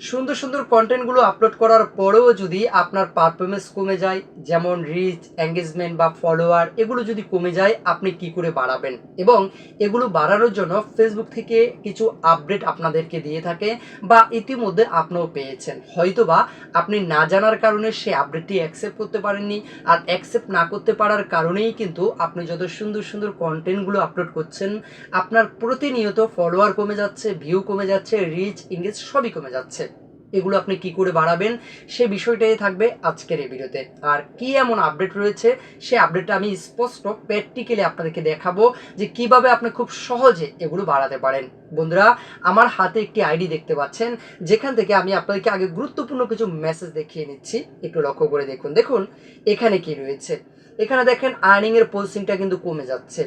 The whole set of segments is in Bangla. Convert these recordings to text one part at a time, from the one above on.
সুন্দর সুন্দর কন্টেন্টগুলো আপলোড করার পরেও যদি আপনার পারফরমেন্স কমে যায়, যেমন রিচ এঙ্গেজমেন্ট বা ফলোয়ার এগুলো যদি কমে যায়, আপনি কি করে বাড়াবেন? এবং এগুলো বাড়ানোর জন্য ফেসবুক থেকে কিছু আপডেট আপনাদেরকে দিয়ে থাকে বা ইতিমধ্যে আপনিও পেয়েছেন। হয়তোবা আপনি না জানার কারণে সে আপডেটটি অ্যাকসেপ্ট করতে পারেননি আর অ্যাকসেপ্ট না করতে পারার কারণেই কিন্তু আপনি যত সুন্দর সুন্দর কন্টেন্টগুলো আপলোড করছেন, আপনার প্রতিনিয়ত ফলোয়ার কমে যাচ্ছে ভিউ কমে যাচ্ছে রিচ ইংগেজ সবই কমে যাচ্ছে। এগুলো আপনি কি করে বাড়াবেন, সে বিষয়টাই থাকবে আজকের এই ভিডিওতে। আর কি এমন আপডেট রয়েছে, সে আপডেটটা আমি স্পষ্ট প্র্যাকটিক্যালি আপনাদেরকে দেখাবো যে কীভাবে আপনি খুব সহজে এগুলো বাড়াতে পারেন। বন্ধুরা, আমার হাতে একটি আইডি দেখতে পাচ্ছেন, যেখান থেকে আমি আপনাদেরকে আগে গুরুত্বপূর্ণ কিছু মেসেজ দেখিয়ে নিচ্ছি। একটু লক্ষ্য করে দেখুন। দেখুন, এখানে কি রয়েছে। এখানে দেখেন আর্নিং এর পোস্টিংটা কিন্তু কমে যাচ্ছে।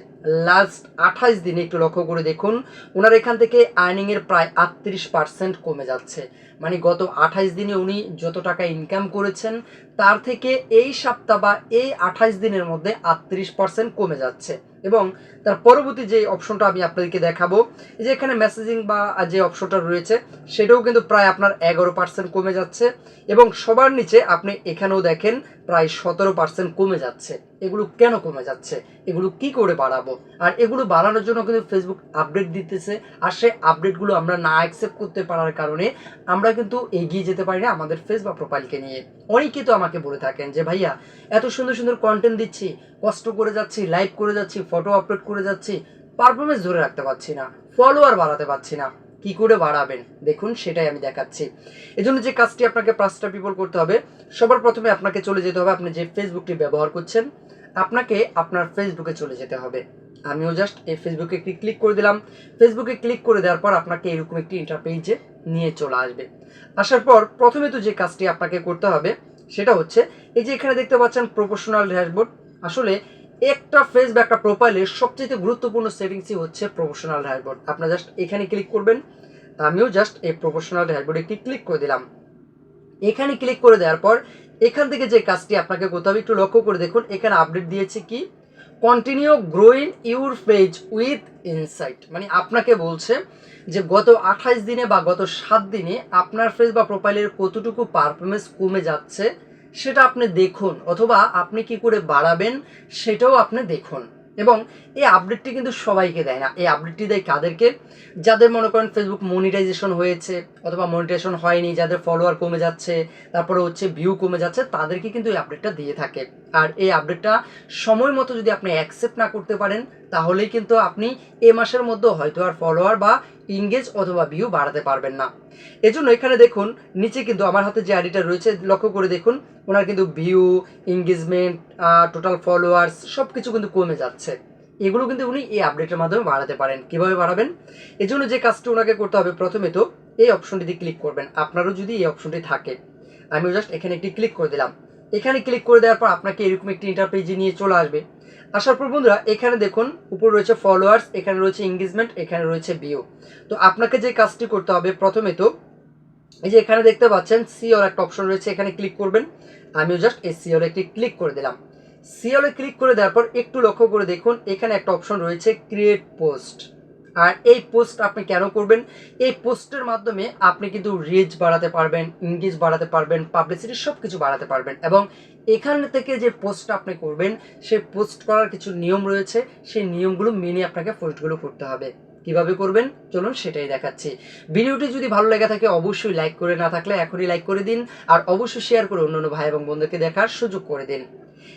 লাস্ট আঠাশ দিনে একটু লক্ষ্য করে দেখুন ওনার এখান থেকে আর্নিং এর প্রায় আটত্রিশ পার্সেন্ট কমে যাচ্ছে। মানে গত আঠাশ দিনে উনি যত টাকা ইনকাম করেছেন, তার থেকে এই সপ্তাহ বা এই আঠাশ দিনের মধ্যে আটত্রিশ পার্সেন্ট কমে যাচ্ছে। এবং তার পরবর্তী যে অপশনটা আমি আপনাদেরকে দেখাবো যে এখানে মেসেজিং বা যে অপশনটা রয়েছে, সেটাও কিন্তু প্রায় আপনার এগারো পার্সেন্ট কমে যাচ্ছে এবং সবার নিচে আপনি এখানেও দেখেন প্রায় সতেরো পার্সেন্ট কমে যাচ্ছে। এগুলো কেন কমে যাচ্ছে? এগুলো কি করে বাড়াবো? আর এগুলো বাড়ানোর জন্য কিন্তু ফেসবুক আপডেট দিতেছে। আর সেই আপডেটগুলো আমরা না অ্যাকসেপ্ট করতে পারার কারণে আমরা কিন্তু এগিয়ে যেতে পারি না আমাদের ফেস বা প্রোফাইলকে নিয়ে। অনেকেই তো আমাকে বলে থাকেন যে, ভাইয়া, এত সুন্দর সুন্দর কন্টেন্ট দিচ্ছি, কষ্ট করে যাচ্ছি লাইভ করে যাচ্ছি ফটো আপলোড করে যাচ্ছি পারফরমেন্স ধরে রাখতে পারছি না ফলোয়ার বাড়াতে পারছি না। কি করে বাড়াবেন? দেখুন, সেটাই আমি দেখাচ্ছি। এজন্য যে কাজটি আপনাকে পাঁচটা পিপল করতে হবে, সবার প্রথমে আপনাকে চলে যেতে হবে। আপনি যে ফেসবুকটি ব্যবহার করছেন আপনাকে আপনার ফেসবুকে চলে যেতে হবে। আমিও জাস্ট এই ফেসবুকে একটি ক্লিক করে দিলাম। ফেসবুকে ক্লিক করে দেওয়ার পর আপনাকে এরকম একটি ইন্টারপেজে নিয়ে চলে আসবে। আসার পর প্রথমে তো যে কাজটি আপনাকে করতে হবে, সেটা হচ্ছে এই যে এখানে দেখতে পাচ্ছেন প্রফেশনাল ড্যাশবোর্ড আসলে একটা ফেস বা একটা প্রোফাইলের সবচেয়ে গুরুত্বপূর্ণ সেটিংসই হচ্ছে প্রফেশনাল ড্যাশবোর্ড আপনার জাস্ট এখানে ক্লিক করবেন। আমিও জাস্ট এই প্রফেশনাল ড্যাশবোর্ডে একটি ক্লিক করে দিলাম। এখানে ক্লিক করে দেওয়ার পর এখান থেকে যে কাজটি আপনাকে করতে হবে, একটু লক্ষ্য করে দেখুন, এখানে আপডেট দিয়েছে কি? Continue growing your page with insight মানে আপনাকে বলছে যে গত আঠাইশ দিনে বা গত সাত দিনে আপনার ফেস বা প্রোফাইলের কতটুকু পারফরমেন্স কমে যাচ্ছে, সেটা আপনি দেখুন, অথবা আপনি কি করে বাড়াবেন, সেটাও আপনি দেখুন। এবং এই আপডেটটি কিন্তু সবাইকে দেয় না। এই আপডেটটি দেয় কাদেরকে? যাদের মনে করেন ফেসবুক মনিটাইজেশন হয়েছে অথবা মনিটাইজেশন হয়নি, যাদের ফলোয়ার কমে যাচ্ছে, তারপরে হচ্ছে ভিউ কমে যাচ্ছে, তাদেরকে কিন্তু এই আপডেটটা দিয়ে থাকে। আর এই আপডেটটা সময় মতো যদি আপনি অ্যাকসেপ্ট না করতে পারেন তাহলেই কিন্তু আপনি এ মাসের মধ্যে হয়তো আর ফলোয়ার বা ইংগেজ অথবা ভিউ বাড়াতে পারবেন না। এজন্য এখানে দেখুন, নিচে কিন্তু আমার হাতে যে আইডিটা রয়েছে, লক্ষ্য করে দেখুন, ওনার কিন্তু ভিউ এঙ্গেজমেন্ট টোটাল ফলোয়ার্স সব কিছু কিন্তু কমে যাচ্ছে। এগুলো কিন্তু উনি এই আপডেটের মাধ্যমে বাড়াতে পারেন। কীভাবে বাড়াবেন? এই জন্য যে কাজটি ওনাকে করতে হবে প্রথমে তো, এই অপশনটিতে ক্লিক করবেন। আপনারও যদি এই অপশনটি থাকে আমি জাস্ট এখানে একটি ক্লিক করে দিলাম। এখানে ক্লিক করে দেওয়ার পর আপনাকে এরকম একটি ইন্টারপেজে নিয়ে চলে আসবে। আসার পর বন্ধুরা, এখানে দেখুন, উপর রয়েছে ফলোয়ার্স এখানে রয়েছে এঙ্গেজমেন্ট এখানে রয়েছে ভিউ তো আপনাকে যে কাজটি করতে হবে প্রথমে তো, এই যে এখানে দেখতে পাচ্ছেন সিওর একটা অপশন রয়েছে, এখানে ক্লিক করবেন। আমিও জাস্ট এই সিওর একটি ক্লিক করে দিলাম। সিওলে ক্লিক করে দেওয়ার পর একটু লক্ষ্য করে দেখুন, এখানে একটা অপশন রয়েছে ক্রিয়েট পোস্ট আর এই পোস্ট আপনি কেন করবেন? এই পোস্টের মাধ্যমে আপনি কিন্তু রিচ বাড়াতে পারবেন ইংগেজ বাড়াতে পারবেন পাবলিসিটি সব কিছু বাড়াতে পারবেন এবং এখান থেকে যে পোস্ট আপনি করবেন সেই পোস্ট করার কিছু নিয়ম রয়েছে, সেই নিয়মগুলো মেনে আপনাকে পোস্টগুলো করতে হবে। কীভাবে করবেন? চলুন সেটাই দেখাচ্ছি। ভিডিওটি যদি ভালো লেগে থাকে, অবশ্যই লাইক করে না থাকলে এখনই লাইক করে দিন, আর অবশ্যই শেয়ার করে অন্য ভাই এবং বন্ধুকে দেখার সুযোগ করে দিন।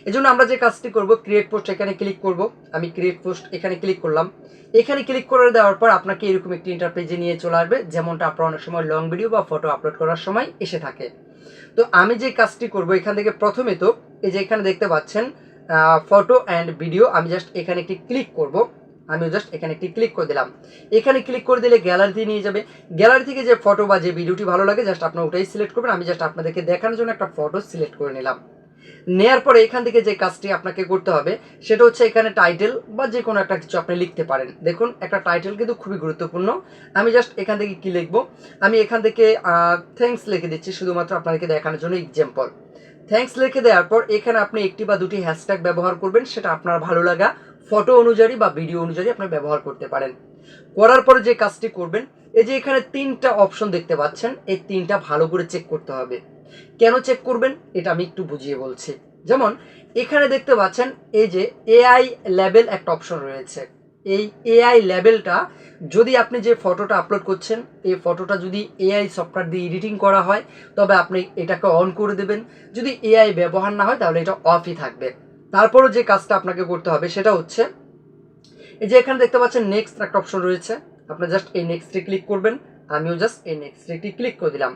এজন্য আমরা যে কাজটি করব ক্রিয়েট পোস্ট এখানে ক্লিক করব। আমি ক্রিয়েট পোস্ট এখানে ক্লিক করলাম। এখানে ক্লিক করে দেওয়ার পর আপনাকে এরকম একটি ইন্টারপেজে নিয়ে চলে আসবে, যেমনটা আপনার অনেক সময় লং ভিডিও বা ফটো আপলোড করার সময় এসে থাকে। তো আমি যে কাজটি করব এখান থেকে প্রথমে তো, এই যে এখানে দেখতে পাচ্ছেন ফটো অ্যান্ড ভিডিও আমি জাস্ট এখানে একটি ক্লিক করব। আমি জাস্ট এখানে একটি ক্লিক করে দিলাম। এখানে ক্লিক করে দিলে গ্যালারিতে নিয়ে যাবে। গ্যালারি থেকে যে ফটো বা যে ভিডিওটি ভালো লাগে জাস্ট আপনার ওটাই সিলেক্ট করবেন। আমি জাস্ট আপনাদেরকে দেখানোর জন্য একটা ফটো সিলেক্ট করে নিলাম। নেয়ার পরে এখান থেকে যে কাজটি আপনাকে করতে হবে, সেটা হচ্ছে এখানে টাইটেল বা যে কোনো একটা কিছু আপনি লিখতে পারেন। দেখুন, একটা টাইটেল কিন্তু খুবই গুরুত্বপূর্ণ। আমি জাস্ট এখান থেকে কি লিখব? আমি এখান থেকে থ্যাঙ্কস লিখে দিচ্ছি, শুধুমাত্র আপনাদেরকে দেখানোর জন্য এক্সাম্পল থ্যাঙ্কস লিখে দেওয়ার পর এখানে আপনি একটি বা দুটি হ্যাশট্যাগ ব্যবহার করবেন, সেটা আপনার ভালো লাগা ফটো অনুযায়ী বা ভিডিও অনুযায়ী আপনি ব্যবহার করতে পারেন। করার পরে যে কাজটি করবেন, এই যে এখানে তিনটা অপশন দেখতে পাচ্ছেন, এই তিনটা ভালো করে চেক করতে হবে। কেন চেক করবেন? এটা আমি একটু বুঝিয়ে বলছি। যেমন, এখানে দেখতে পাচ্ছেন এই যে এআই লেভেল একটা অপশন রয়েছে। এই এআই লেভেলটা যদি আপনি যে ফটোটা আপলোড করছেন, এই ফটোটা যদি এআই সফটওয়্যার দিয়ে এডিটিং করা হয়, তবে আপনি এটাকে অন করে দেবেন। যদি এআই ব্যবহার না হয়, তাহলে এটা অফই থাকবে। তারপরও যে কাজটা আপনাকে করতে হবে, সেটা হচ্ছে, এই যে এখানে দেখতে পাচ্ছেন নেক্সট একটা অপশন রয়েছে। আপনি জাস্ট এই নেক্সটে ক্লিক করবেন। আমিও জাস্ট এই নেক্সটে ক্লিক করে দিলাম।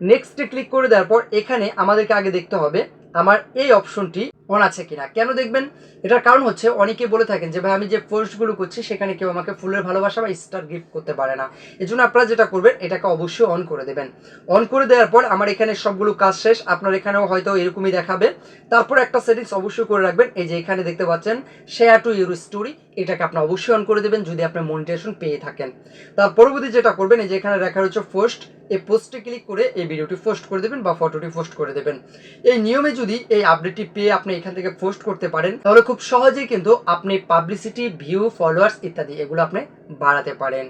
নেক্সটে ক্লিক করে দেওয়ার পর এখানে আমাদেরকে আগে দেখতে হবে আমার এই অপশনটি অন আছে কিনা। কেন দেখবেন? এটার কারণ হচ্ছে অনেকে বলে থাকেন যে, ভাই, আমি যে পোস্টগুলো করছি, সেখানে কেউ আমাকে ফুলের ভালোবাসা বা স্টার গিফট করতে পারে না। এই জন্য আপনারা যেটা করবেন, এটাকে অবশ্যই অন করে দেবেন। অন করে দেওয়ার পর আমার এখানে সবগুলো কাজ শেষ। আপনার এখানেও হয়তো এরকমই দেখাবে। তারপর একটা সেটিংস অবশ্যই করে রাখবেন। এই যে এখানে দেখতে পাচ্ছেন শেয়ার টু ইউর স্টোরি এটাকে আপনি অবশ্যই অন করে দেবেন যদি আপনি মনিটেশন পেয়ে থাকেন। তার পরবর্তী যেটা করবেন, এই যে এখানে রেখা রয়েছে পোস্ট এই পোস্টে ক্লিক করে এই ভিডিওটি পোস্ট করে দেবেন বা ফটোটি পোস্ট করে দেবেন। এই নিয়মে যদি এই আপডেটটি পেয়ে আপনি এখান থেকে পোস্ট করতে পারেন, তাহলে খুব সহজেই কিন্তু আপনি পাবলিসিটি ভিউ ফলোয়ার্স ইত্যাদি এগুলো আপনি বাড়াতে পারেন।